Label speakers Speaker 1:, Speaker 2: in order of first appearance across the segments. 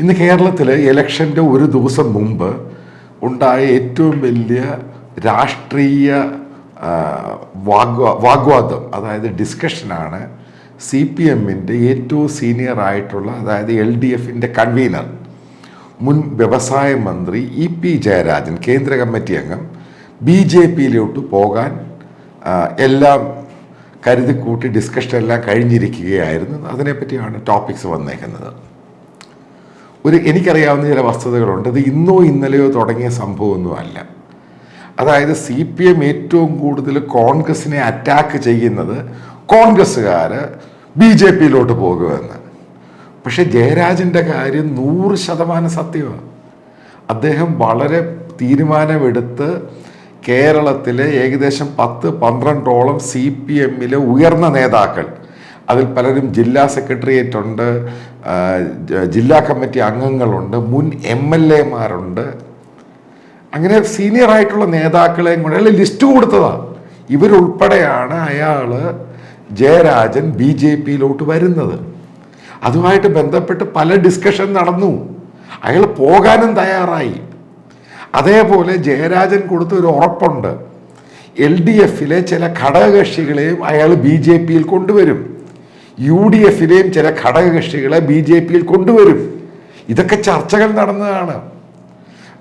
Speaker 1: ഇന്ന് കേരളത്തിൽ ഇലക്ഷന്റെ ഒരു ദിവസം മുമ്പ് ഉണ്ടായ ഏറ്റവും വലിയ രാഷ്ട്രീയ വാഗ്വാ വാഗ്വാദം അതായത് ഡിസ്കഷനാണ് സി പി എമ്മിന്റെ ഏറ്റവും സീനിയർ ആയിട്ടുള്ള അതായത് എൽ ഡി എഫിന്റെ കൺവീനർ മുൻ വ്യവസായ മന്ത്രി ഇ പി ജയരാജൻ കേന്ദ്ര കമ്മിറ്റി അംഗം ബി ജെ പിയിലോട്ട് പോകാൻ എല്ലാം കരുതിക്കൂട്ടി ഡിസ്കഷൻ എല്ലാം കഴിഞ്ഞിരിക്കുകയായിരുന്നു. അതിനെപ്പറ്റിയാണ് ടോപ്പിക്സ് വന്നേക്കുന്നത്. ഒരു എനിക്കറിയാവുന്ന ചില വസ്തുതകളുണ്ട്. ഇത് ഇന്നോ ഇന്നലെയോ തുടങ്ങിയ സംഭവമൊന്നുമല്ല. അതായത് സി പി എം ഏറ്റവും കൂടുതൽ കോൺഗ്രസിനെ അറ്റാക്ക് ചെയ്യുന്നത് കോൺഗ്രസ്സുകാർ ബി ജെ പിയിലോട്ട് പോകുമെന്ന്. പക്ഷെ ജയരാജന്റെ കാര്യം നൂറ് ശതമാനം സത്യമാണ്. അദ്ദേഹം വളരെ തീരുമാനമെടുത്ത് കേരളത്തിലെ ഏകദേശം പത്ത് പന്ത്രണ്ടോളം സി പി എമ്മിലെ ഉയർന്ന നേതാക്കൾ അതിൽ പലരും ജില്ലാ സെക്രട്ടേറിയറ്റ് ഉണ്ട് ജില്ലാ കമ്മിറ്റി അംഗങ്ങളുണ്ട് മുൻ എം എൽ എമാരുണ്ട്. അങ്ങനെ സീനിയർ ആയിട്ടുള്ള നേതാക്കളെയും കൂടെ അല്ലെങ്കിൽ ലിസ്റ്റ് കൊടുത്തതാണ് ഇവരുൾപ്പെടെയാണ് അയാൾ ജയരാജൻ ബി ജെ പിയിലോട്ട് വരുന്നത്. അതുമായിട്ട് ബന്ധപ്പെട്ട് പല ഡിസ്കഷൻ നടന്നു. അയാൾ പോകാനും തയ്യാറായി. അതേപോലെ ജയരാജൻ കൊടുത്ത ഒരു ഉറപ്പുണ്ട്. എൽ ഡി എഫിലെ ചില ഘടകകക്ഷികളെയും അയാൾ ബി ജെ പിയിൽ കൊണ്ടുവരും. യു ഡി എഫിലെയും ചില ഘടകകക്ഷികളെ ബി ജെ പിയിൽ കൊണ്ടുവരും. ഇതൊക്കെ ചർച്ചകൾ നടന്നതാണ്.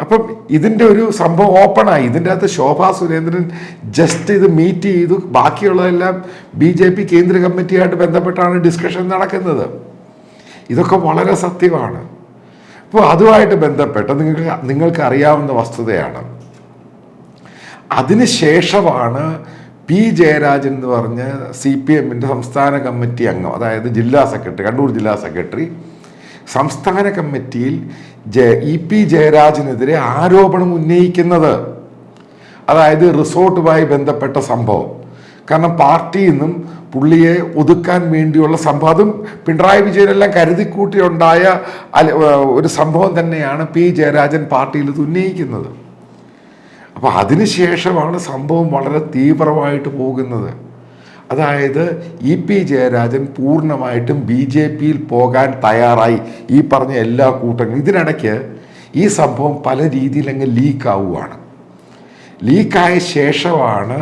Speaker 1: അപ്പം ഇതിന്റെ ഒരു സംഭവം ഓപ്പണായി. ഇതിന്റെ അകത്ത് ശോഭാ സുരേന്ദ്രൻ ജസ്റ്റ് ഇത് മീറ്റ് ചെയ്തു. ബാക്കിയുള്ളതെല്ലാം ബി ജെ പി കേന്ദ്ര കമ്മിറ്റിയായിട്ട് ബന്ധപ്പെട്ടാണ് ഡിസ്കഷൻ നടക്കുന്നത്. ഇതൊക്കെ വളരെ സത്യമാണ്. അപ്പോൾ അതുമായിട്ട് ബന്ധപ്പെട്ട് നിങ്ങൾക്ക് നിങ്ങൾക്ക് അറിയാവുന്ന വസ്തുതയാണ് അതിനുശേഷമാണ് പി ജയരാജൻ എന്ന് പറഞ്ഞ സി പി എമ്മിന്റെ സംസ്ഥാന കമ്മിറ്റി അംഗം അതായത് ജില്ലാ സെക്രട്ടറി കണ്ണൂർ ജില്ലാ സെക്രട്ടറി സംസ്ഥാന കമ്മിറ്റിയിൽ ജ ഇ പി ജയരാജനെതിരെ ആരോപണം ഉന്നയിക്കുന്നത്. അതായത് റിസോർട്ടുമായി ബന്ധപ്പെട്ട സംഭവം. കാരണം പാർട്ടിയിൽ നിന്നും പുള്ളിയെ ഒതുക്കാൻ വേണ്ടിയുള്ള സംഭവം. അതും പിണറായി വിജയനെല്ലാം കരുതിക്കൂട്ടിയുണ്ടായ ഒരു സംഭവം തന്നെയാണ് പി ജയരാജൻ പാർട്ടിയിൽ ഇത് ഉന്നയിക്കുന്നത്. അപ്പോൾ അതിനുശേഷമാണ് സംഭവം വളരെ തീവ്രമായിട്ട് പോകുന്നത്. അതായത് ഇ പി ജയരാജൻ പൂർണമായിട്ടും ബി ജെ പിയിൽ പോകാൻ തയ്യാറായി. ഈ പറഞ്ഞ എല്ലാ കൂട്ടങ്ങളും ഇതിനിടയ്ക്ക് ഈ സംഭവം പല രീതിയിൽ അങ്ങ് ലീക്കാവുകയാണ് ലീക്കായ ശേഷമാണ്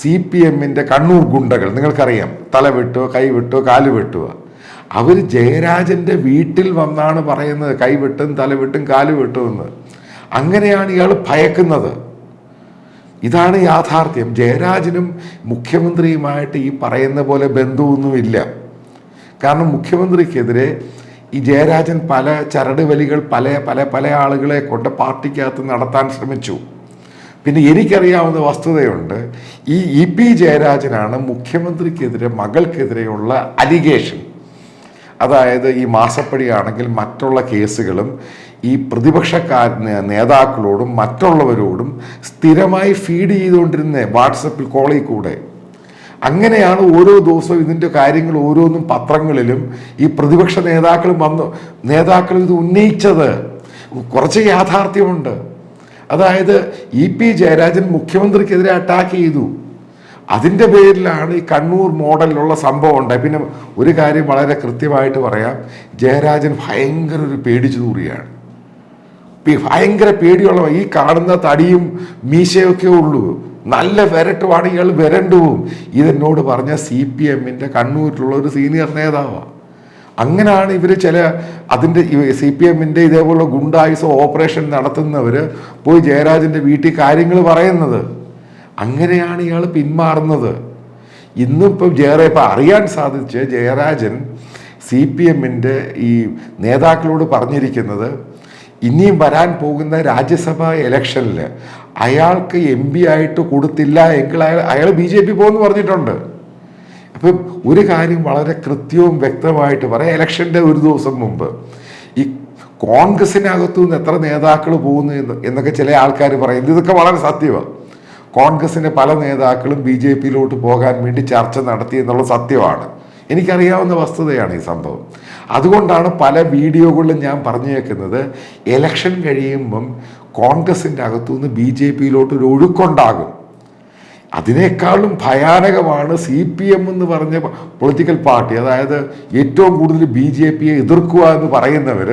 Speaker 1: സി പി എമ്മിന്റെ കണ്ണൂർ ഗുണ്ടകൾ നിങ്ങൾക്കറിയാം തല വെട്ടുക കൈ വെട്ടുക കാൽ വെട്ടുക അവർ ജയരാജന്റെ വീട്ടിൽ വന്നാണ് പറയുന്നത് കൈ വെട്ടും തല വെട്ടും കാൽ വെട്ടുമെന്ന്. അങ്ങനെയാണ് ഇയാൾ ഭയക്കുന്നത്. ഇതാണ് യാഥാർത്ഥ്യം. ജയരാജനും മുഖ്യമന്ത്രിയുമായിട്ട് ഈ പറയുന്ന പോലെ ബന്ധമൊന്നുമില്ല. കാരണം മുഖ്യമന്ത്രിക്കെതിരെ ഈ ജയരാജൻ പല ചരട് വലികൾ പല പല പല ആളുകളെ കൊണ്ട് പാർട്ടിക്കകത്ത് നടത്താൻ ശ്രമിച്ചു. പിന്നെ എനിക്കറിയാവുന്ന വസ്തുതയുണ്ട്. ഈ ഇ പി ജയരാജനാണ് മുഖ്യമന്ത്രിക്കെതിരെ മകൾക്കെതിരെയുള്ള അലിഗേഷൻ. അതായത് ഈ മാസപ്പടിയാണെങ്കിൽ മറ്റുള്ള കേസുകളും ഈ പ്രതിപക്ഷക്കാർ നേതാക്കളോടും മറ്റുള്ളവരോടും സ്ഥിരമായി ഫീഡ് ചെയ്തുകൊണ്ടിരുന്ന വാട്സപ്പിൽ കോളിൽ കൂടെ. അങ്ങനെയാണ് ഓരോ ദിവസവും ഇതിന്റെ കാര്യങ്ങൾ ഓരോന്നും പത്രങ്ങളിലും ഈ പ്രതിപക്ഷ നേതാക്കളും വന്ന് നേതാക്കൾ ഇത് ഉന്നയിച്ചത്. കുറച്ച് യാഥാർത്ഥ്യമുണ്ട്. അതായത് ഇ പി ജയരാജൻ മുഖ്യമന്ത്രിക്കെതിരെ അറ്റാക്ക് ചെയ്തു. അതിന്റെ പേരിലാണ് ഈ കണ്ണൂർ മോഡലിലുള്ള സംഭവം ഉണ്ടായി പിന്നെ ഒരു കാര്യം വളരെ കൃത്യമായിട്ട് പറയാം. ജയരാജൻ ഭയങ്കര ഒരു പേടിച്ചു തൂറിയാണ്. ഭയങ്കര പേടിയുള്ള ഈ കാണുന്ന തടിയും മീശയൊക്കെ ഉള്ളൂ. നല്ല വിരട്ടുവാണ് ഇയാൾ വരണ്ടു പോവും ഇതെന്നോട് പറഞ്ഞ സി പി എമ്മിന്റെ കണ്ണൂരിലുള്ള ഒരു സീനിയർ നേതാവാണ് അങ്ങനെയാണ് ഇവർ ചില അതിന്റെ സി പി എമ്മിന്റെ ഇതേപോലെ ഗുണ്ടായുസ ഓപ്പറേഷൻ നടത്തുന്നവർ പോയി ജയരാജന്റെ വീട്ടിൽ കാര്യങ്ങൾ പറയുന്നത്. അങ്ങനെയാണ് ഇയാൾ പിന്മാറുന്നത്. ഇന്നിപ്പം ജയറാ ഇപ്പം അറിയാൻ സാധിച്ച് ജയരാജൻ സി പി എമ്മിന്റെ ഈ നേതാക്കളോട് പറഞ്ഞിരിക്കുന്നത് ഇനിയും വരാൻ പോകുന്ന രാജ്യസഭാ ഇലക്ഷനിൽ അയാൾക്ക് എം പി ആയിട്ട് കൊടുത്തില്ല എങ്കിൽ അയാൾ അയാൾ ബി ജെ പി പോകുമെന്ന് പറഞ്ഞിട്ടുണ്ട്. അപ്പം ഒരു കാര്യം വളരെ കൃത്യവും വ്യക്തമായിട്ട് പറയാം. ഇലക്ഷന്റെ ഒരു ദിവസം മുമ്പ് ഈ കോൺഗ്രസിനകത്തു നിന്ന് എത്ര നേതാക്കൾ പോകുന്നു എന്നൊക്കെ ചില ആൾക്കാർ പറയുന്നത് ഇതൊക്കെ വളരെ സത്യമാണ്. കോൺഗ്രസിന്റെ പല നേതാക്കളും ബി ജെ പിയിലോട്ട് പോകാൻ വേണ്ടി ചർച്ച നടത്തി എന്നുള്ള സത്യമാണ്. എനിക്കറിയാവുന്ന വസ്തുതയാണ് ഈ സംഭവം. അതുകൊണ്ടാണ് പല വീഡിയോകളിലും ഞാൻ പറഞ്ഞു വെക്കുന്നത് എലക്ഷൻ കഴിയുമ്പം കോൺഗ്രസിന്റെ അകത്തുനിന്ന് ബി ജെ പിയിലോട്ട് ഒരു ഒഴുക്കുണ്ടാകും. അതിനേക്കാളും ഭയാനകമാണ് സി പി എം എന്ന് പറഞ്ഞ പൊളിറ്റിക്കൽ പാർട്ടി. അതായത് ഏറ്റവും കൂടുതൽ ബി ജെ പിയെ എതിർക്കുക എന്ന് പറയുന്നവർ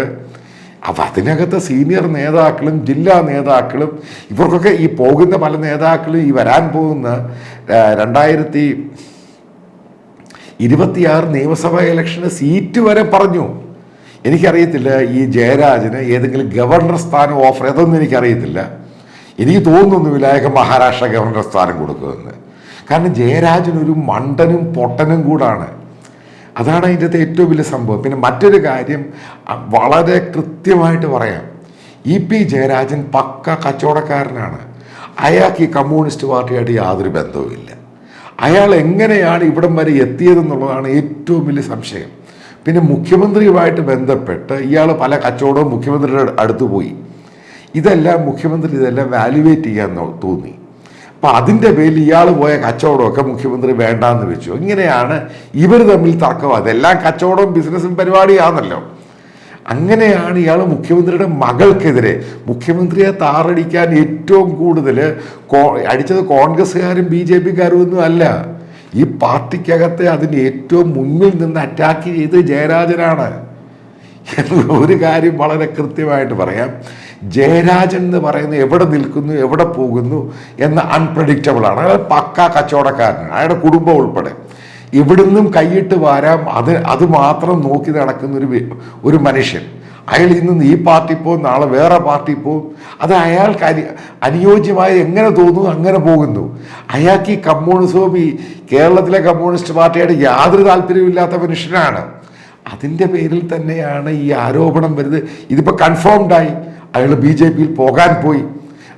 Speaker 1: അപ്പം അതിനകത്ത് സീനിയർ നേതാക്കളും ജില്ലാ നേതാക്കളും ഇവർക്കൊക്കെ ഈ പോകുന്ന പല നേതാക്കളും ഈ വരാൻ പോകുന്ന രണ്ടായിരത്തി ഇരുപത്തിയാറ് നിയമസഭാ ഇലക്ഷന് സീറ്റ് വരെ പറഞ്ഞു. എനിക്കറിയത്തില്ല ഈ ജയരാജന് ഏതെങ്കിലും ഗവർണർ സ്ഥാനം ഓഫർ അതൊന്നും എനിക്കറിയത്തില്ല. എനിക്ക് തോന്നുന്നൊന്നുമില്ല അയാൾക്ക് മഹാരാഷ്ട്ര ഗവർണർ സ്ഥാനം കൊടുക്കുമെന്ന്. കാരണം ജയരാജൻ ഒരു മണ്ടനും പൊട്ടനും കൂടാണ്. അതാണ് അതിന്റെ ഏറ്റവും വലിയ സംഭവം. പിന്നെ മറ്റൊരു കാര്യം വളരെ കൃത്യമായിട്ട് പറയാം. ഇ പി ജയരാജൻ പക്ക കച്ചവടക്കാരനാണ്. അയാൾക്ക് ഈ കമ്മ്യൂണിസ്റ്റ് പാർട്ടിയായിട്ട് യാതൊരു ബന്ധവുമില്ല അയാൾ എങ്ങനെയാണ് ഇവിടം വരെ എത്തിയതെന്നുള്ളതാണ് ഏറ്റവും വലിയ സംശയം. പിന്നെ മുഖ്യമന്ത്രിയുമായിട്ട് ബന്ധപ്പെട്ട് ഇയാൾ പല കച്ചവടവും മുഖ്യമന്ത്രിയുടെ അടുത്ത് പോയി. ഇതെല്ലാം മുഖ്യമന്ത്രി ഇതെല്ലാം വാലുവേറ്റ് ചെയ്യാൻ തോന്നി. അപ്പം അതിന്റെ പേരിൽ ഇയാൾ പോയ കച്ചവടമൊക്കെ മുഖ്യമന്ത്രി വേണ്ടാന്ന് വെച്ചു. ഇങ്ങനെയാണ് ഇവർ തമ്മിൽ തർക്കം. അതെല്ലാം കച്ചവടവും ബിസിനസ്സും പരിപാടിയാണല്ലോ. അങ്ങനെയാണ് ഇയാൾ മുഖ്യമന്ത്രിയുടെ മകൾക്കെതിരെ മുഖ്യമന്ത്രിയെ താറടിക്കാൻ ഏറ്റവും കൂടുതൽ അടിച്ചത് കോൺഗ്രസ്സുകാരും ബി ജെ പിക്കാരും ഒന്നും അല്ല. ഈ പാർട്ടിക്കകത്തെ അതിന് ഏറ്റവും മുന്നിൽ നിന്ന് അറ്റാക്ക് ചെയ്ത് ജയരാജനാണ്. എന്നുള്ള ഒരു കാര്യം വളരെ കൃത്യമായിട്ട് പറയാം. ജയരാജൻ എന്ന് പറയുന്നത് എവിടെ നിൽക്കുന്നു എവിടെ പോകുന്നു എന്ന് അൺപ്രഡിക്റ്റബിൾ ആണ്. അയാൾ പക്ക കച്ചവടക്കാരനാണ്. അയാളുടെ കുടുംബം ഉൾപ്പെടെ. ഇവിടുന്നും കൈയിട്ട് വാരാം. അത് അത് മാത്രം നോക്കി നടക്കുന്ന ഒരു ഒരു മനുഷ്യൻ. അയാൾ ഇന്ന് ഈ പാർട്ടി പോകും നാളെ വേറെ പാർട്ടി പോകും അത് അയാൾക്ക് അനി അനുയോജ്യമായി എങ്ങനെ തോന്നുന്നു അങ്ങനെ പോകുന്നു. അയാൾക്ക് ഈ കമ്മ്യൂണിസവും ഈ കേരളത്തിലെ കമ്മ്യൂണിസ്റ്റ് പാർട്ടിയുടെ യാതൊരു താല്പര്യമില്ലാത്ത മനുഷ്യനാണ്. അതിന്റെ പേരിൽ തന്നെയാണ് ഈ ആരോപണം വരുന്നത്. ഇതിപ്പോൾ കൺഫേംഡായി അയാൾ ബി ജെ പിയിൽ പോകാൻ പോയി.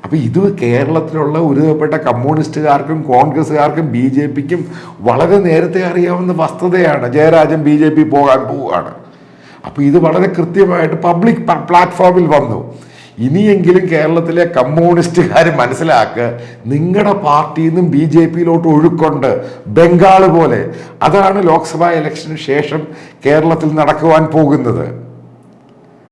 Speaker 1: അപ്പോൾ ഇത് കേരളത്തിലുള്ള ഒരുപ്പെട്ട കമ്മ്യൂണിസ്റ്റുകാർക്കും കോൺഗ്രസ്സുകാർക്കും ബി ജെ പിക്കും വളരെ നേരത്തെ അറിയാവുന്ന വസ്തുതയാണ് ജയരാജൻ ബി ജെ പി പോകാൻ പോവുകയാണ്. അപ്പോൾ ഇത് വളരെ കൃത്യമായിട്ട് പബ്ലിക് പ്ലാറ്റ്ഫോമിൽ വന്നു. ഇനിയെങ്കിലും കേരളത്തിലെ കമ്മ്യൂണിസ്റ്റുകാർ മനസ്സിലാക്കുക നിങ്ങളുടെ പാർട്ടിയിൽ നിന്നും ബി ജെ പിയിലോട്ട് ഒഴുക്കുണ്ട് ബംഗാൾ പോലെ അതാണ് ലോക്സഭാ ഇലക്ഷന് ശേഷം കേരളത്തിൽ നടക്കുവാൻ പോകുന്നത്.